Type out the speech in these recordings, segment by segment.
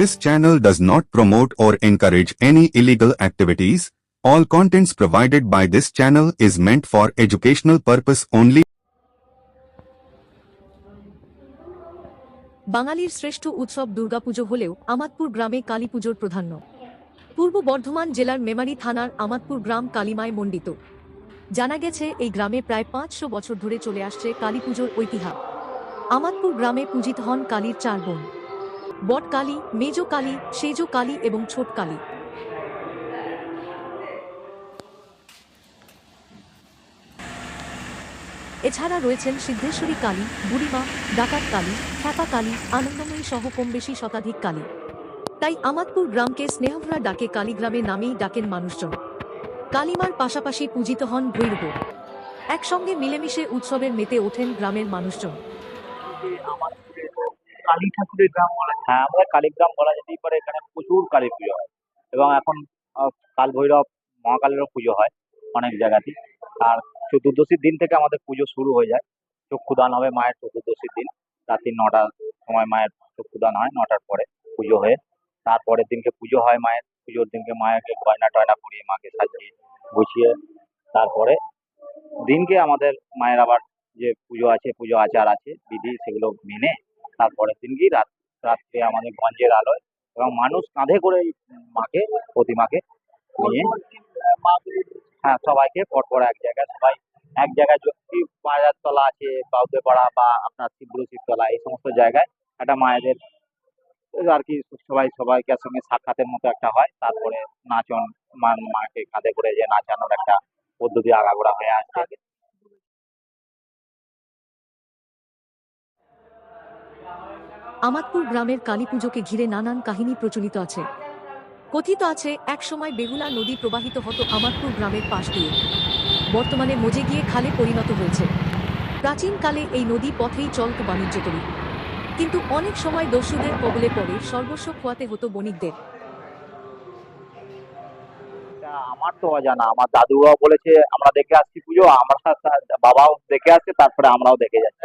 This channel does not promote or encourage any illegal activities. All contents provided by this channel is meant for educational purpose only. বাঙালির শ্রেষ্ঠ উৎসব দুর্গাপুজো হলেও আমাদপুর গ্রামে কালীপুজোর প্রাধান্য পূর্ব বর্ধমান জেলার মেমারি থানার আমাদপুর গ্রাম কালীমায় মণ্ডিত জানা গেছে, এই গ্রামে প্রায় পাঁচশো বছর ধরে চলে আসছে কালীপুজোর ঐতিহ্য আমাদপুর গ্রামে পূজিত হন কালীর চার বোন বট কালী, মেজ কালী, সেজ কালী এবং ছোট কালী। এছাড়া রয়েছেন সিদ্ধেশ্বরী কালী, বুড়িমা, ডাকাত কালী, খ্যাপা কালী, আনন্দময়ী সহ কম বেশি শতাধিক কালী। তাই আমাদপুর গ্রামকে স্নেহভরা ডাকে কালীগ্রামে নামেই ডাকেন মানুষজন। কালীমার পাশাপাশি পূজিত হন ভৈরব। একসঙ্গে মিলেমিশে উৎসবের মেতে ওঠেন গ্রামের মানুষজন। কালী ঠাকুরের গ্রাম বলা। হ্যাঁ আমাদের কালীগ্রাম বলা যেতেই পারে, এখানে প্রচুর কালী পুজো হয় এবং এখন কাল ভৈরব মহাকালেরও পুজো হয় অনেক জায়গাতেই। আর চতুর্দশীর দিন থেকে আমাদের পুজো শুরু হয়ে যায়। চক্ষুদান হবে মায়ের চতুর্দশীর দিন। রাত্রি নটার সময় মায়ের চক্ষুদান হয়, নটার পরে পুজো হয়ে। তারপরের দিনকে পুজো হয় মায়ের। পুজোর দিনকে মায়েরকে গয়না টয়না পরিয়ে, মাকে সাজিয়ে গুছিয়ে। তারপরে দিনকে আমাদের মায়ের আবার যে পুজো আছে, পুজো আচার আছে, বিধি সেগুলো মেনে তারপরের দিনকেই রাত রাত্রে আমাদের গঞ্জের আলোয় এবং মানুষ কাঁধে করে মাকে, প্রতিমাকে নিয়ে হ্যাঁ সবাইকে পরপর এক জায়গায়, সবাই এক জায়গায় যদি বাজার তলা আছে বাউদেপাড়া বা আপনার শিবগুরু শিবতলা এই সমস্ত জায়গায় একটা মায়েদের আর কি সবাই সবাইকার সঙ্গে সাক্ষাতের মতো একটা হয়। তারপরে নাচন মাকে কাঁধে করে যে নাচানোর একটা পদ্ধতি আগাগোড়া হয়ে আসছে। আমাদপুর গ্রামের কালীপুজোকে ঘিরে নানান কাহিনী প্রচলিত আছে। কথিত আছে, একসময় বেহুলা নদী প্রবাহিত হতো আমাদপুর গ্রামের পাশ দিয়ে। বর্তমানে মজে গিয়ে খালে পরিণত হয়েছে। প্রাচীনকালে এই নদী পথেই চলত বাণিজ্য তৈরি। কিন্তু অনেক সময় দস্যুদের কবলে পড়ে সর্বস্ব খোয়াতে হতো বণিকদের। আমার তো অজানা। আমার দাদুরাও বলেছে, আমরা দেখে আসছি পুজো, আমরা বাবাও দেখে আসছে, তারপরে আমরাও দেখে যাচ্ছি।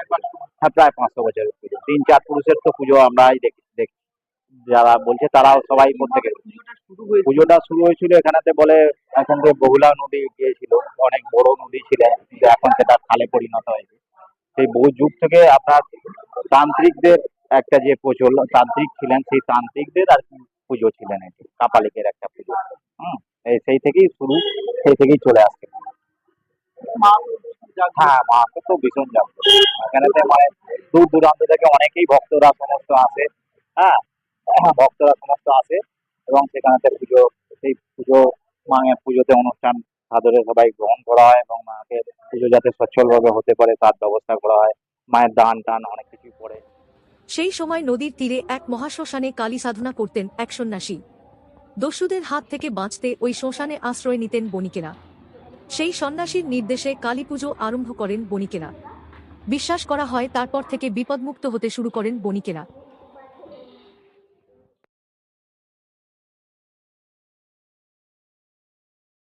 হ্যাঁ প্রায় পাঁচশো বছরের পুজো তিন চার পুরুষের তো পুজো আমরাই দেখি দেখি। যারা বলছে তারাও সবাই প্রত্যেকে পুজোটা শুরু হয়েছিল। এখানেতে বলে এখন থেকে বহুলা নদী গিয়েছিল অনেক বড় নদী ছিল কিন্তু এখন সেটা খালে পরিণত হয়েছে। সেই বহু যুগ থেকে আপনার তান্ত্রিকদের একটা যে প্রচলন তান্ত্রিক ছিলেন সেই তান্ত্রিকদের আর কি পুজো ছিলেন এটি কাপালিকের একটা পুজো। হুম এই সেই থেকেই শুরু সেই থেকেই চলে আসছে। হ্যাঁ মা তো ভীষণ জাগ্রত। এখানেতে মানে দূর দূরান্ত থেকে অনেকেই ভক্তরা সমস্ত আসে হ্যাঁ? ভক্তরা সমস্ত আসে এবং সেখানেতে পুজো, সেই পুজো মায়ের পুজোতে অনুষ্ঠান সাদরে সবাই গ্রহণ করা হয় এবং মাকে পুজো যাতে সচ্ছলভাবে হতে পারে, তার ব্যবস্থা করা হয়, মায়ের দান টান অনেক কিছুই পড়ে। সেই সময় নদীর তীরে এক মহাশ্মশানে কালী সাধনা করতেন এক সন্ন্যাসী। দস্যুদের হাত থেকে বাঁচতে ওই শ্মশানে আশ্রয় নিতেন বণিকেরা। সেই সন্ন্যাসীর নির্দেশে কালী পুজো আরম্ভ করেন বণিকেরা। বিশ্বাস করা হয় তারপর থেকে বিপদমুক্ত হতে শুরু করেন বণিকেরা।